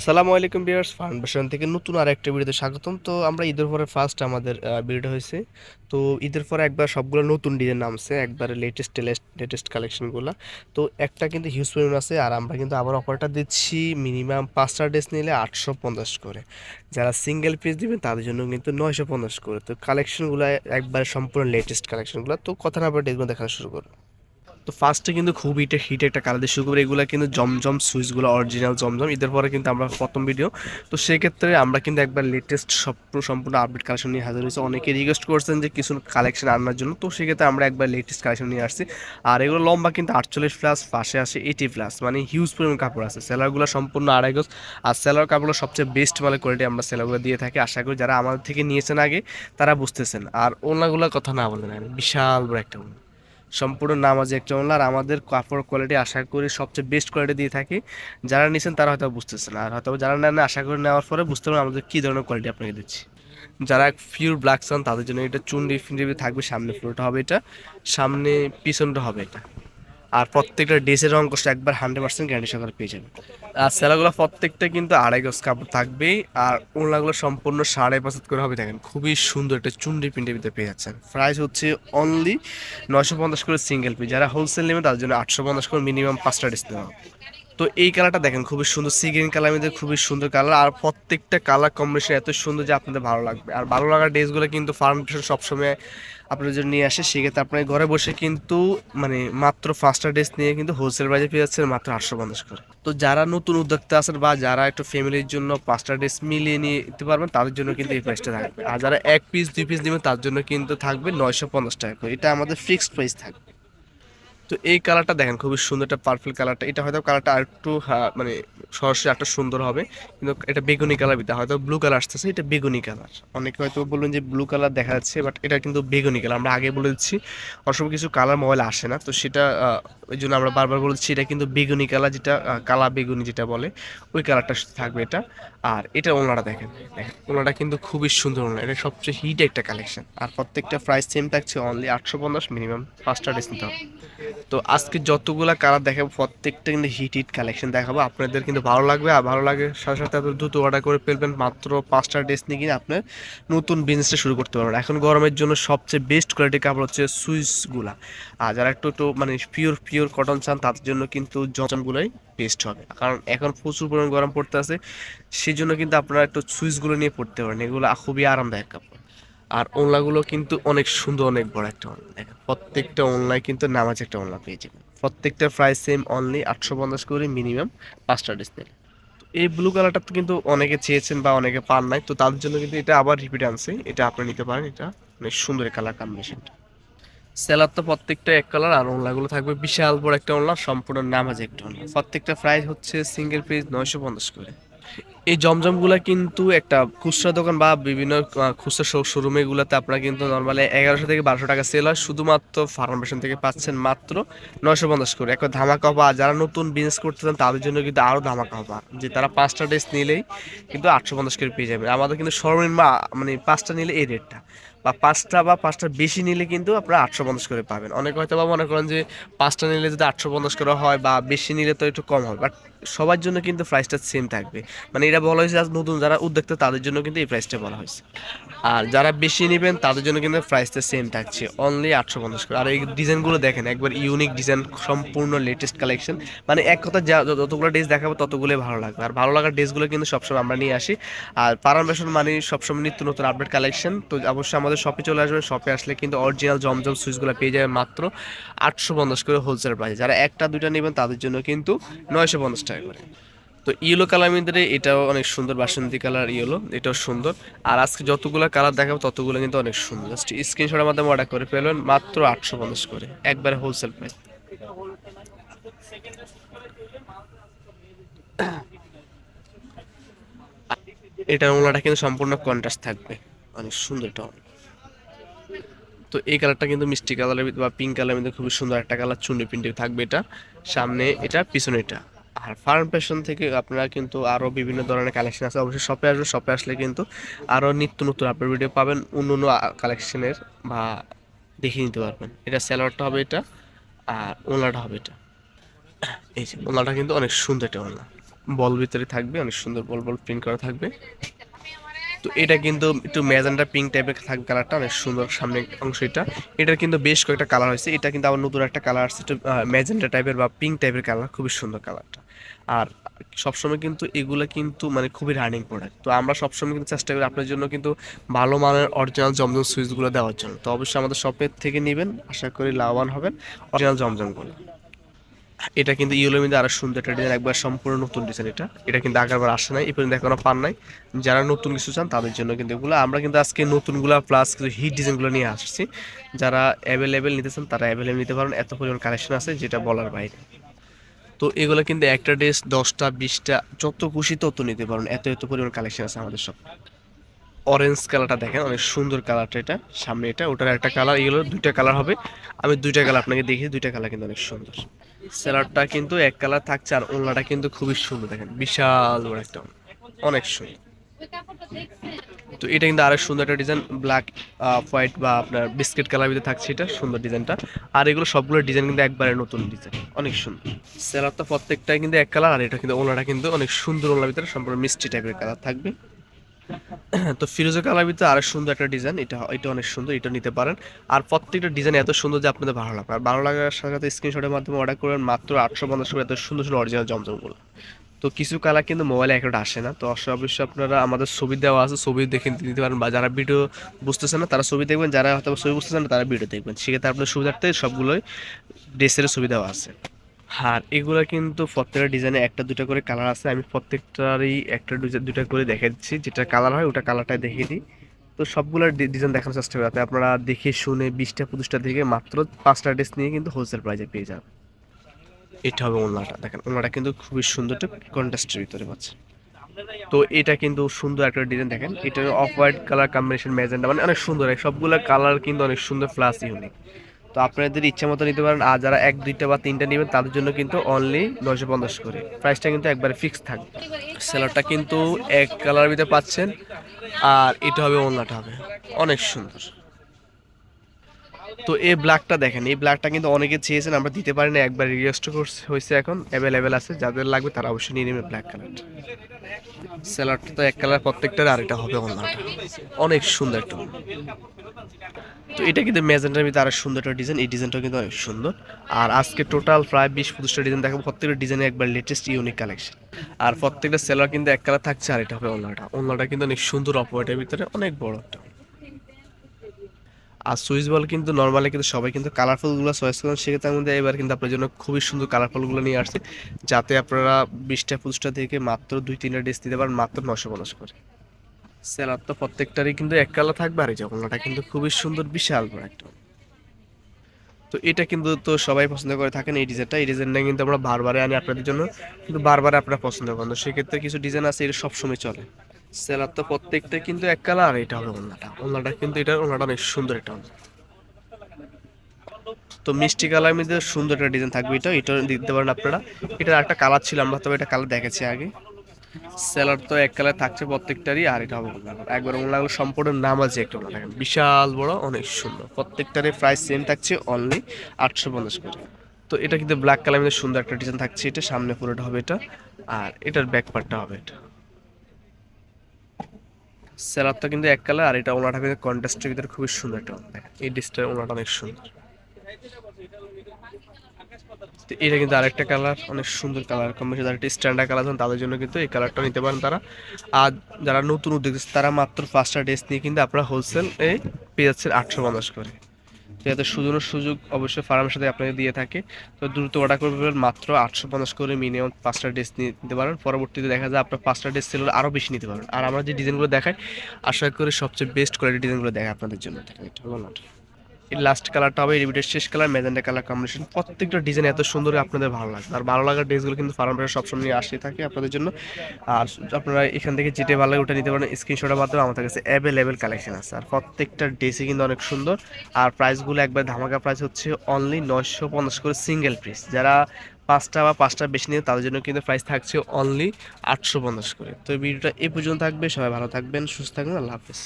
আসসালামু আলাইকুম বিয়ার্স ফাউন্ডেশন থেকে নতুন আর একটা ভিডিওতে স্বাগতম। তো আমরা ঈদের পরে ফার্স্ট আমাদের ভিডিওটা হয়েছে। তো ঈদের পরে একবার সবগুলো নতুন ডিজাইন নামছে, একবারে লেটেস্ট লেটেস্ট কালেকশনগুলো তো একটা কিন্তু হিউজ পরিমাণ আছে, আর আমরা কিন্তু আবার অফারটা দিচ্ছি মিনিমাম পাঁচটা ড্রেস নিলে আটশো পঞ্চাশ করে। যারা সিঙ্গেল পিস দিবেন, তাদের জন্য কিন্তু নয়শো পঞ্চাশ করে। তো কালেকশনগুলো একবারে সম্পূর্ণ লেটেস্ট কালেকশনগুলো তো কথা না বলে ড্রেসগুলো দেখা শুরু করব তো ফার্স্টে কিন্তু খুব হিটে হিট একটা কালার দিয়ে শুরু করি এগুলো কিন্তু জমজম সুইচগুলো অরিজিনাল জমজম। ঈদের পরে কিন্তু আমরা প্রথম ভিডিও তো সেক্ষেত্রে আমরা কিন্তু একবার লেটেস্ট সব সম্পূর্ণ আপডেট কালেকশন নিয়ে হাজির হয়েছে। অনেকে রিকোয়েস্ট করছেন যে কিছু কালেকশন আনার জন্য। তো সেক্ষেত্রে আমরা একবার লেটেস্ট কালেকশন নিয়ে আসছি। আর এগুলো লম্বা কিন্তু আটচল্লিশ প্লাস পাশে আসে এইটি প্লাস মানে হিউজ পরিমাণ কাপড় আছে। সেলারগুলো সম্পূর্ণ আড়াই গজ। আর সেলার কাপড়গুলো সবচেয়ে বেস্ট মানে কোয়ালিটি আমরা সেলারগুলো দিয়ে থাকি। আশা করি যারা আমাদের থেকে নিয়েছেন আগে, তারা বুঝতেছেন। আর ওনাগুলোর কথা না বলেন বিশাল বড় একটা সম্পূর্ণ নামাজি একটা ওনলা আর আমাদের কাপড় কোয়ালিটি আশা করি সবচেয়ে বেস্ট কোয়ালিটি দিয়ে থাকি। যারা নিছেন তারা হয়তো বুঝতেছে না আর হয়তো যারা নেন আশা করে নেওয়ার পরে বুঝতে পারবেন আমাদের কী ধরনের কোয়ালিটি আপনাকে দিচ্ছি। যারা পিওর ব্ল্যাক চান, তাদের জন্য এটা চুন ডিফিন থাকবে, সামনে ফ্লোরটা হবে এটা, সামনে পিছনটা হবে এটা। আর প্রত্যেকটা ড্রেসের রং কষ্ট একবার হান্ড্রেড পার্সেন্ট গ্যারান্টি সহকারে পেয়ে যাবেন। আর সেলাগুলো প্রত্যেকটা কিন্তু আড়াই গজ কাপড় থাকবেই। আর ওনাগুলো সম্পূর্ণ সাড়ে পাঁচ করে হবে, দেখেন খুবই সুন্দর একটা চুন্ডি প্রিন্টের ভিতরে পেয়ে যাচ্ছেন। প্রাইস হচ্ছে অনলি নয়শো পঞ্চাশ করে সিঙ্গেল পি যারা হোলসেল নেবে তাদের জন্য আটশো পঞ্চাশ করে মিনিমাম পাঁচটা ড্রেস হবে। তো এই কালারটা দেখেন, খুবই সুন্দর। সি গ্রিন কালার মধ্যে খুবই সুন্দর কালার আর প্রত্যেকটা কালার কম্বিনেশন এত সুন্দর যে আপনাদের ভালো লাগবে। আর ভালো লাগার ড্রেসগুলো কিন্তু ফার্মেশন সবসময় আপনাদের জন্য নিয়ে আসে। সেক্ষেত্রে আপনার ঘরে বসে কিন্তু মানে মাত্র পাঁচটা ড্রেস নিয়ে কিন্তু হোলসেল প্রাইসে পেয়ে যাচ্ছেন মাত্র আটশো পঞ্চাশ করে। তো যারা নতুন উদ্যোক্তা আছেন বা যারা একটু ফ্যামিলির জন্য পাঁচটা ড্রেস মিলিয়ে নিতে পারবেন, তাদের জন্য কিন্তু এই প্রাইসটা থাকবে। আর যারা এক পিস দুই পিস নেবেন, তার জন্য কিন্তু থাকবে নয়শো পঞ্চাশ টাকা করে। এটা আমাদের ফিক্সড প্রাইস থাকবে। তো এই কালারটা দেখেন, খুবই সুন্দর একটা পার্পল কালারটা। এটা হয়তো কালারটা আর একটু মানে সরাসরি একটা সুন্দর হবে, কিন্তু এটা বেগুনি কালার ভিতরে, হয়তো ব্লু কালার আসতেছে, এটা বেগুনি কালার অনেকে হয়তো বলবেন যে ব্লু কালার দেখা যাচ্ছে বাট এটা কিন্তু বেগুনি কালার আমরা আগে বলে দিচ্ছি অনেক সময় কিছু কালার মোবাইল আসে না, তো সেটা ওই জন্য আমরা বারবার বলেছি এটা কিন্তু বেগুনি কালার যেটা কালা বেগুনি যেটা বলে, ওই কালারটা থাকবে এটা। আর এটা ওনারা দেখেন দেখেন ওনারা কিন্তু খুবই সুন্দর ওনা এটা সবচেয়ে হিট একটা কালেকশন আর প্রত্যেকটা প্রাইস সেম থাকছে অনলি আটশো পঞ্চাশ মিনিমাম পাঁচটা ড্রেস নিতে হবে। তো আজকে যতগুলা কালার দেখাবো, প্রত্যেকটা কিন্তু হিট হিট কালেকশন দেখাবো। আপনাদের কিন্তু ভালো লাগবে আর ভালো লাগে, সাথে সাথে আপনার দ্রুত অর্ডার করে ফেলবেন, মাত্র পাঁচটা ড্রেস নিয়ে কিনে আপনার নতুন বিজনেসটা শুরু করতে পারবেন। এখন গরমের জন্য সবচেয়ে বেস্ট কোয়ালিটির কাপড় হচ্ছে সুইসগুলা আর যারা একটু একটু মানে পিওর পিওর কটন চান, তাদের জন্য কিন্তু জমজমগুলোই বেস্ট হবে। কারণ এখন প্রচুর পরিমাণ গরম পড়তে আছে সেই জন্য কিন্তু আপনারা একটু সুইচগুলো নিয়ে পড়তে পারেন। এগুলো খুবই আরামদায়ক কাপড়। আর ওনলাগুলো কিন্তু অনেক সুন্দর, অনেক বড় একটা ওনলা দেখেন, প্রত্যেকটা ওনলায় কিন্তু নামাজ একটা ওনলা পেয়ে যাবেন। প্রত্যেকটা প্রাইস সেম অনলি আটশো পঞ্চাশ করে মিনিমাম পাঁচটা ড্রেস নিলে এই ব্লু কালারটা তো কিন্তু অনেকে চেয়েছেন বা অনেকে পান নাই। তো তাদের জন্য কিন্তু এটা আবার রিপিট আনছে। এটা আপনি নিতে পারেন। এটা অনেক সুন্দর কালার কম্বিনেশনটা সেলার তো প্রত্যেকটা এক কালার আর ওনলাগুলো থাকবে বিশাল বড় একটা ওনলা সম্পূর্ণ নামাজ একটা ওনলা প্রত্যেকটা প্রাইস হচ্ছে সিঙ্গেল পিস নয়শো পঞ্চাশ করে। এই জমজমগুলো কিন্তু একটা খুচরা দোকান বা বিভিন্ন খুচরা শোরুমে গুলোতে আপনারা কিন্তু নর্মালি এগারোশো থেকে বারোশো টাকা সেল হয়। শুধুমাত্র ফার্মেশন থেকে পাচ্ছেন মাত্র নয়শো পঞ্চাশ করে। একটা ধামাকা হবা যারা নতুন বিজনেস করতে চান, তাদের জন্য কিন্তু আরও ধামাকা হবা যে তারা পাঁচটা ড্রেস নিলেই কিন্তু আটশো পঞ্চাশ করে পেয়ে যাবে। আমাদের কিন্তু সর্বনিম্ন মানে পাঁচটা নিলে এই রেটটা বা পাঁচটা বা পাঁচটা বেশি নিলে কিন্তু আপনারা আটশো পঞ্চাশ করে পাবেন। অনেক হয়তো বা মনে করেন যে পাঁচটা নিলে যদি আটশো পঞ্চাশ করে হয় বা বেশি নিলে তো একটু কম হবে। বাট সবার জন্য কিন্তু প্রাইসটা সেম থাকবে। মানে এটা বলা হয়েছে আজ নতুন, যারা উদ্যোক্তা, তাদের জন্য কিন্তু এই প্রাইসটা বলা হয়েছে। আর যারা বেশি নেবেন, তাদের জন্য কিন্তু প্রাইসটা সেম থাকছে অনলি আটশো পঞ্চাশ করে। আর এই ডিজাইনগুলো দেখেন, একবার ইউনিক ডিজাইন সম্পূর্ণ লেটেস্ট কালেকশন মানে এক কথা, যা যতগুলো ড্রেস দেখাবো, ততগুলোই ভালো লাগবে। আর ভালো লাগার ড্রেসগুলো কিন্তু সবসময় আমরা নিয়ে আসি। আর পারান ফ্যাশন মানে সবসময় নিত্য নতুন আপডেট কালেকশন তো অবশ্যই আমাদের শপে চলে আসবেন শপে আসলে কিন্তু অরিজিনাল জমজম সুইচগুলো পেয়ে যাবেন মাত্র আটশো পঞ্চাশ করে হোলসেল প্রাইস যারা একটা, দুইটা নেবেন, তাদের জন্য কিন্তু নয়শো পঞ্চাশ টাকা করে তো ইয়েলো কালার মধ্যে এটাও অনেক সুন্দর, বাসন্তী কালার ইয়েলো, এটাও সুন্দর। আর আজকে যতগুলো কালার দেখাবো, ততগুলো কিন্তু অনেক সুন্দর। জাস্ট স্ক্রিনশটের মাধ্যমে অর্ডার করে ফেলবেন, মাত্র আটশো পঞ্চাশ করে, একবারে হোলসেল প্রাইস এটার ওনাটা কিন্তু সম্পূর্ণ কন্ট্রাস্ট থাকবে, অনেক সুন্দর এটা তো এই কালারটা কিন্তু মিষ্টি কালারের বা পিঙ্ক কালারের মধ্যে খুবই সুন্দর একটা কালার চুন্ডি পিন্ডি থাকবে এটা। সামনে এটা, পিছনে এটা। আর ফার্ম প্যাশন থেকে আপনারা কিন্তু আরও বিভিন্ন ধরনের কালেকশন আছে। অবশ্যই শপে আসবেন শপে আসলে কিন্তু আরও নিত্য নতুন আপনার ভিডিও পাবেন, অন্য অন্য কালেকশনের বা দেখিয়ে নিতে পারবেন। এটা স্যালোয়ারটা হবে এটা আর ওলাটা হবে এটা। এই যে ওলাটা কিন্তু অনেক সুন্দর একটা ওনলা বল ভিতরে থাকবে, অনেক সুন্দর বল বল প্রিন্ট করা থাকবে। তো এটা কিন্তু একটু ম্যাজেন্ডা পিঙ্ক টাইপের থাকবে কালারটা অনেক সুন্দর সামনের অংশ এটা। এটার কিন্তু বেশ কয়েকটা কালার হয়েছে। এটা কিন্তু আবার নতুন একটা কালার আসছে, একটু ম্যাজেন্ডা টাইপের বা পিঙ্ক টাইপের কালার খুবই সুন্দর কালারটা আর সবসময় কিন্তু এগুলো কিন্তু মানে খুবই রানিং প্রোডাক্ট তো আমরা সবসময় কিন্তু চেষ্টা করি আপনার জন্য কিন্তু ভালো মানের অরিজিনাল জমজম সুইচগুলো দেওয়ার জন্য। তো অবশ্যই আমাদের শপের থেকে নেবেন, আশা করি লাভবান হবেন অরিজিনাল জমজমগুলো। এটা কিন্তু ইউলোর মধ্যে আরও সুন্দর একটা ডিজাইন একবার সম্পূর্ণ নতুন ডিজাইন এটা। এটা কিন্তু আগেরবার আসে নাই এই পর্যন্ত এখনও পান নাই। যারা নতুন কিছু চান, তাদের জন্য কিন্তু এগুলো। আমরা কিন্তু আজকে নতুনগুলো প্লাস কিছু হিট ডিজাইনগুলো নিয়ে আসছি। যারা অ্যাভেলেবেল নিতে চান, তারা অ্যাভেলেবেল নিতে পারেন। এত পরিমাণ কালেকশন আছে, যেটা বলার বাইরে। তো এগুলো কিন্তু একটা ড্রেস দশটা, বিশটা, যত খুশি তত নিতে পারেন। এত এত পরিমাণ কালেকশন আছে আমাদের সব। অরেঞ্জ কালারটা দেখেন, অনেক সুন্দর কালারটা এটা। সামনে এটা, ওটার একটা কালার এগুলো দুইটা কালার হবে। আমি দুইটা কালার আপনাকে দেখি দুইটা কালার কিন্তু অনেক সুন্দর। সেলারটা কিন্তু এক কালার থাকছে আর ওনাটা কিন্তু খুবই সুন্দর, দেখেন, বিশাল বড় একটা অনেক সুন্দর। তো এটা কিন্তু আরেক সুন্দর একটা ডিজাইন ব্ল্যাক হোয়াইট বা আপনার বিস্কিট কালার ভিতরে থাকছে এটা, সুন্দর ডিজাইনটা আর এগুলো সবগুলো ডিজাইন কিন্তু একবারে নতুন ডিজাইন অনেক সুন্দর। সেলারটা প্রত্যেকটাই কিন্তু এক কালার আর এটা কিন্তু ওনাটা কিন্তু অনেক সুন্দর ওনার ভিতরে, সম্পূর্ণ মিষ্টি টাইপের কালার থাকবে। তো ফিরোজা কালার ভিতরে আরেক সুন্দর একটা ডিজাইন এটা এটা অনেক সুন্দর, এটা নিতে পারেন। আর প্রত্যেকটা ডিজাইন এত সুন্দর যে আপনাদের ভালো লাগবে। আর ভালো লাগার সাথে সাথে স্ক্রিনশটের মাধ্যমে অর্ডার করবেন মাত্র আটশো পঞ্চাশ এত সুন্দর সুন্দর অরিজিনাল জমজমগুলো। তো কিছু কালার কিন্তু মোবাইলে একটা আসে না। তো অবশ্যই আপনারা আমাদের ছবি দেওয়া আছে, ছবি দেখে নিতে পারেন। বা যারা ভিডিও বুঝতেছেন না, তারা ছবি দেখবেন। যারা হয়তো ছবি বুঝতেছেন না, তারা ভিডিও দেখবেন। সেক্ষেত্রে আপনার সুবিধার্থে সবগুলোই ড্রেসের ছবি দেওয়া আছে। আর এগুলো কিন্তু প্রত্যেকটা ডিজাইনে একটা দুটো করে কালার আছে। আমি প্রত্যেকটারই একটা, দুইটা করে দেখে দিচ্ছি। যেটা কালার হয়, ওটা কালারটাই দেখিয়ে দিই। তো সবগুলোর ডিজাইন দেখানোর চেষ্টা করি, যাতে আপনারা দেখে শুনে বিশটা, পঁচিশটা থেকে মাত্র পাঁচটা ড্রেস নিয়ে কিন্তু হোলসেল প্রাইজে পেয়ে যাবেন। এটা হবে ওনাটা দেখেন ওনাটা কিন্তু খুবই সুন্দর একটা কন্ট্রাস্টের ভিতরে পাচ্ছে। তো এটা কিন্তু সুন্দর একটা ডিজাইন দেখেন। এটা off white colour combination magenta মানে অনেক সুন্দর। সবগুলো কালার কিন্তু অনেক সুন্দর প্লাস ইউনিক তো আপনাদের ইচ্ছা মতো নিতে পারেন। আর যারা এক, দুইটা বা তিনটা নেবেন, তাদের জন্য কিন্তু অনলি নশো পঞ্চাশ করে। প্রাইসটা কিন্তু একবারে ফিক্স থাকবে। সেলারটা কিন্তু এক কালারের ভিতরে পাচ্ছেন, আর এটা হবে ওনাটা হবে। অনেক সুন্দর। তো এই ব্ল্যাকটা দেখেন, এই ব্ল্যাকটা কিন্তু অনেকে চেয়েছেন, আমরা দিতে পারি না একবার রিকোয়েস্ট করছে, হয়েছে এখন অ্যাভেলেবেল আছে। যাদের লাগবে তারা অবশ্যই নিয়ে নেবে ব্ল্যাক কালারটা সেলারটা তো এক কালার প্রত্যেকটার, আর এটা হবে ওনাটা অনেক সুন্দর একটা তো এটা কিন্তু ম্যাজেন্টার ভিতরে আরও সুন্দর একটা ডিজাইন এই ডিজাইনটা কিন্তু অনেক সুন্দর। আর আজকে টোটাল প্রায় বিশ পঁচিশটা ডিজাইন দেখাবো, প্রত্যেকটা ডিজাইনে একবার লেটেস্ট ইউনিক কালেকশন আর প্রত্যেকটা সেলার কিন্তু এক কালার থাকছে, আর এটা হবে অন্যটা অন্যটা কিন্তু অনেক সুন্দর অপারেটের ভিতরে, অনেক বড় একটা। আর সুইচ বল কিন্তু নর্মালি কিন্তু সবাই কিন্তু কালারফুলগুলো চয়েস করেন, সেক্ষেত্রে আমাদের এবার কিন্তু আপনার জন্য খুবই সুন্দর কালারফুলগুলো নিয়ে আসছে, যাতে আপনারা বিশটা পঁচিশটা থেকে মাত্র দুই, তিনটা ড্রেস দিতে পারেন, মাত্র নশো পঞ্চাশ করে। স্যালার তো প্রত্যেকটারই কিন্তু এক কালার থাকবে, আর এই ওটা কিন্তু খুবই সুন্দর, বিশাল বড় একটা। তো এটা কিন্তু তো সবাই পছন্দ করে থাকেন এই ডিজাইনটা এই ডিজাইনটা কিন্তু আমরা বারবারে আনি আপনাদের জন্য, কিন্তু বারবার আপনারা পছন্দ করেন তো সেক্ষেত্রে কিছু ডিজাইন আছে, এটা সবসময় চলে। সেলার তো প্রত্যেকটা কিন্তু এক কালার এটা হবে ওনাটা ওনাটা কিন্তু এটা ওনাটা অনেক সুন্দর এটা তো মিষ্টি কালার মধ্যে সুন্দর একটা ডিজাইন থাকবে এটা এটা দিতে পারেন আপনারা। এটার একটা কালার ছিল আমরা, তবে এটা কালার দেখেছি আগে। সেলার তো এক কালার থাকছে প্রত্যেকটারই, আর এটা হবে। একবার ওনাগুলো সম্পূর্ণ নামাজি একটা ওড়না দেখেন, বিশাল বড়, অনেক সুন্দর। প্রত্যেকটারই প্রাইস সেম থাকছে অনলি আটশো পঞ্চাশ করে। তো এটা কিন্তু ব্ল্যাক কালার মধ্যে সুন্দর একটা ডিজাইন থাকছে, এটা সামনে পুরোটা হবে এটা, আর এটার ব্যাক পার্টটা হবে এটা। সেলারটা কিন্তু এক কালার আর এটা ওনাটা কিন্তু কন্ট্রাস্টের ভিতরে খুবই সুন্দর একটা এই ডিসটা ওনাটা অনেক সুন্দর। এটা কিন্তু আরেকটা কালার, অনেক সুন্দর কালার কম্বিনেশন যারা স্ট্যান্ডার্ড কালার আছেন তাদের জন্য কিন্তু এই কালারটা নিতে পারেন তারা। আর যারা নতুন উদ্যোগ তারা মাত্র পাঁচটা ড্রেস নিয়ে কিন্তু আপনারা হোলসেল এই পেয়ে যাচ্ছেন আটশো পঞ্চাশ করে। তো এতে সুযোগ সুযোগ অবশ্যই ফার্মের সাথে আপনাকে দিয়ে থাকে। তো দ্রুত অর্ডার করবেন মাত্র আটশো পঞ্চাশ করে মিনিমাম পাঁচটা ড্রেস নিতে পারেন। পরবর্তীতে দেখা যায় আপনার পাঁচটা ড্রেস ছিল আরও বেশি নিতে পারেন আর আমরা যে ডিজাইনগুলো দেখাই, আশা করি সবচেয়ে বেস্ট কোয়ালিটি ডিজাইনগুলো দেখায় আপনাদের জন্য। লাস্ট কালারটা হবে রিপিটের শেষ কালার মেজেন্টা কালার কম্বিনেশন প্রত্যেকটা ডিজাইন এত সুন্দর আপনাদের ভালো লাগবে। আর ভালো লাগার ড্রেসগুলো কিন্তু ফার্ম সবসময় নিয়ে আসতে থাকে আপনাদের জন্য। আর আপনারা এখান থেকে যেটা ভালো লাগে ওটা নিতে পারেন। স্ক্রিনশটের মাধ্যমে আমাদের কাছে অ্যাভেলেবেল কালেকশন আছে। আর প্রত্যেকটা ড্রেসই কিন্তু অনেক সুন্দর। আর প্রাইসগুলো একবার ধামাকা প্রাইস হচ্ছে অনলি নয়শো পঞ্চাশ করে সিঙ্গেল পিস যারা পাঁচটা বা পাঁচটা বেশি নিয়ে তাদের জন্য কিন্তু প্রাইস থাকছে অনলি আটশো পঞ্চাশ করে। তো ভিডিওটা এ পর্যন্ত থাকবে। সবাই ভালো থাকবেন, সুস্থ থাকবেন। আল্লাহ হাফেজ।